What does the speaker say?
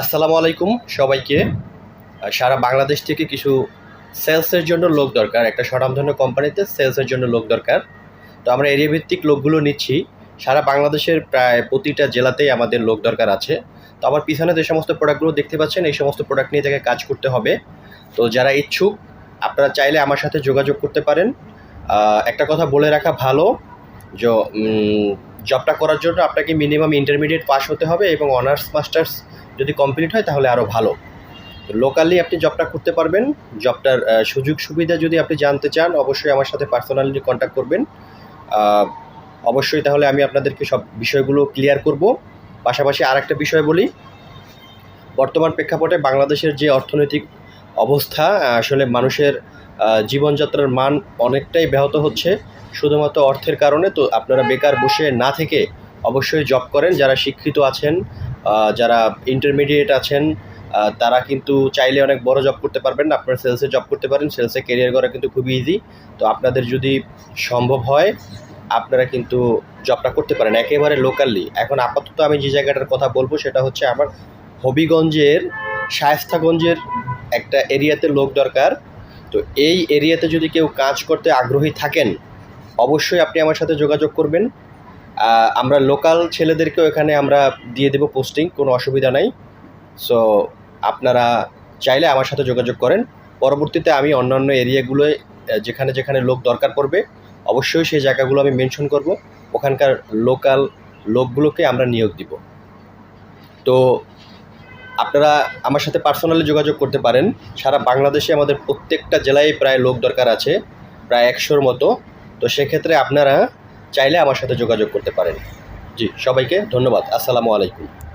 আসসালামু আলাইকুম সবাইকে। সারা বাংলাদেশ থেকে কিছু সেলসের জন্য লোক দরকার। একটা স্বনামধন্য কোম্পানিতে সেলসের জন্য লোক দরকার। তো আমরা এরিয়া ভিত্তিক লোকগুলো নিচ্ছি। সারা বাংলাদেশের প্রায় প্রতিটা জেলাতেই আমাদের লোক দরকার আছে। তো আমার পিছনে যে সমস্ত প্রোডাক্টগুলো দেখতে পাচ্ছেন, এই সমস্ত প্রোডাক্ট নিয়ে তাকে কাজ করতে হবে। তো যারা ইচ্ছুক, আপনারা চাইলে আমার সাথে যোগাযোগ করতে পারেন। একটা কথা বলে রাখা ভালো, যে জবটা করার জন্য আপনাকে মিনিমাম ইন্টারমিডিয়েট পাস হতে হবে এবং অনার্স মাস্টার্স যদি কমপ্লিট হয় তাহলে আরও ভালো। লোকালি আপনি জবটা করতে পারবেন। জবটার সুযোগ সুবিধা যদি আপনি জানতে চান, অবশ্যই আমার সাথে পার্সোনালি কন্ট্যাক্ট করবেন। অবশ্যই তাহলে আমি আপনাদেরকে সব বিষয়গুলো ক্লিয়ার করব। পাশাপাশি আর একটা বিষয় বলি। বর্তমান প্রেক্ষাপটে বাংলাদেশের যে অর্থনৈতিক অবস্থা আসলে মানুষের জীবনযাত্রার মান অনেকটাই ব্যাহত হচ্ছে, শুধুমাত্র অর্থের কারণে। তো আপনারা বেকার বসে না থেকে অবশ্যই জব করেন। যারা শিক্ষিত আছেন যারা ইন্টারমিডিয়েট আছেন তারা কিন্তু চাইলে অনেক বড় জব করতে পারবেন। না আপনারা সেলসে জব করতে পারেন। সেলসে কেরিয়ার করা কিন্তু খুবই ইজি তো আপনাদের যদি সম্ভব হয়, আপনারা কিন্তু জবটা করতে পারেন। একেবারে লোকালি এখন আপাতত আমি যে জায়গাটার কথা বলব, সেটা হচ্ছে আমার হবিগঞ্জের শায়েস্তাগঞ্জের একটা এরিয়াতে লোক দরকার। তো এই এরিয়াতে যদি কেউ কাজ করতে আগ্রহী থাকেন, অবশ্যই আপনি আমার সাথে যোগাযোগ করবেন। আমরা লোকাল ছেলেদেরকেও এখানে আমরা দিয়ে দেবো পোস্টিং, কোনো অসুবিধা নাই। সো আপনারা চাইলে আমার সাথে যোগাযোগ করেন। পরবর্তীতে আমি অন্যান্য এরিয়াগুলোয় যেখানে যেখানে লোক দরকার পড়বে, অবশ্যই সেই জায়গাগুলো আমি মেনশন করব। ওখানকার লোকাল লোকগুলোকে আমরা নিয়োগ দিব। তো আপনারা আমার সাথে পার্সোনালি যোগাযোগ করতে পারেন। সারা বাংলাদেশে আমাদের প্রত্যেকটা জেলায় প্রায় লোক দরকার আছে, প্রায় একশোর মতো। তো সেক্ষেত্রে আপনারা চাইলে আমার সাথে যোগাযোগ করতে পারেন। জি, সবাইকে ধন্যবাদ। আসসালামু আলাইকুম।